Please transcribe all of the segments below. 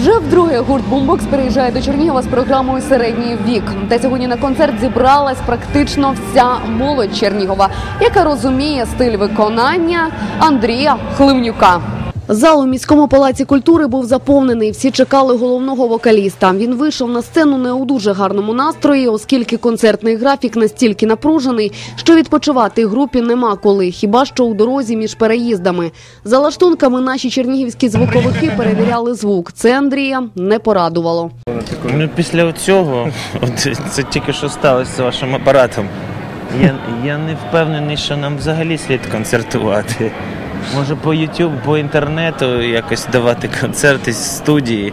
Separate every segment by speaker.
Speaker 1: Вже вдруге гурт Бумбокс переїжджає до Чернігова з програмою Середній вік. Та сьогодні на концерт зібралась практично вся молодь Чернігова, яка розуміє стиль виконання Андрія Хливнюка. Зал у міському палаці культури був заповнений. Всі чекали головного вокаліста. Він вийшов на сцену не у дуже гарному настрої, оскільки концертний графік настільки напружений, що відпочивати групі нема коли, хіба що у дорозі між переїздами. За лаштунками наші чернігівські звуковики перевіряли звук. Це Андрія не порадувало.
Speaker 2: Ну, після цього, от це тільки що сталося з вашим апаратом. Я, я не впевнений, що нам взагалі слід концертувати. Може по YouTube, по інтернету якось давати концерти з студії,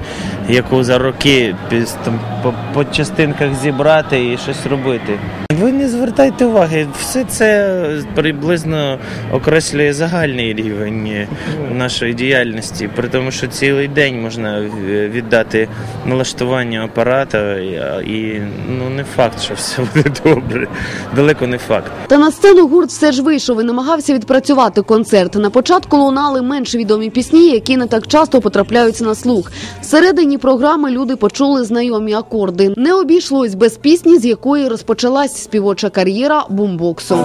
Speaker 2: яку за роки там, по, по частинках зібрати і щось робити. Не звертайте уваги, все це приблизно окреслює загальний рівень нашої діяльності, при тому, що цілий день можна віддати налаштуванню апарата, і ну не факт, що все буде добре. Далеко не факт.
Speaker 1: Та на сцену гурт все ж вийшов і намагався відпрацювати концерт. На початку лунали менш відомі пісні, які не так часто потрапляються на слух. Всередині програми люди почули знайомі акорди. Не обійшлось без пісні, з якої розпочалась співоча кар'єра бумбоксу.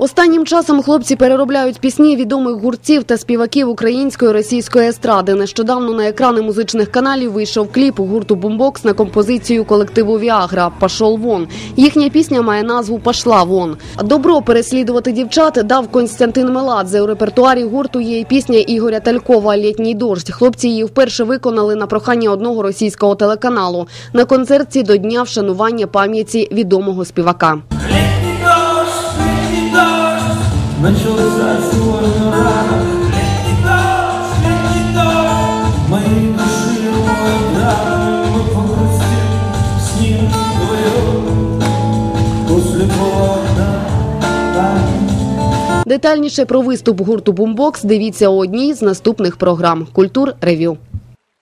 Speaker 1: Останнім часом хлопці переробляють пісні відомих гуртів та співаків української російської естради. Нещодавно на екрани музичних каналів вийшов кліп гурту Бумбокс на композицію колективу Віагра Пашол вон. Їхня пісня має назву Пашла вон. Добро переслідувати дівчат дав Константин Меладзе. У репертуарі гурту є і пісня Ігоря Талькова Літній дощ. Хлопці її вперше виконали на прохання одного російського телеканалу на концерті до дня вшанування пам'яті відомого співака.
Speaker 3: Начался сегодня рано. Летний дождь, летний дождь, моей души мой дар, мы погрустим с ним вдвоем после полотна.
Speaker 1: Детальніше про виступ гурту Бумбокс дивіться у одній з наступних програм Культур Ревю.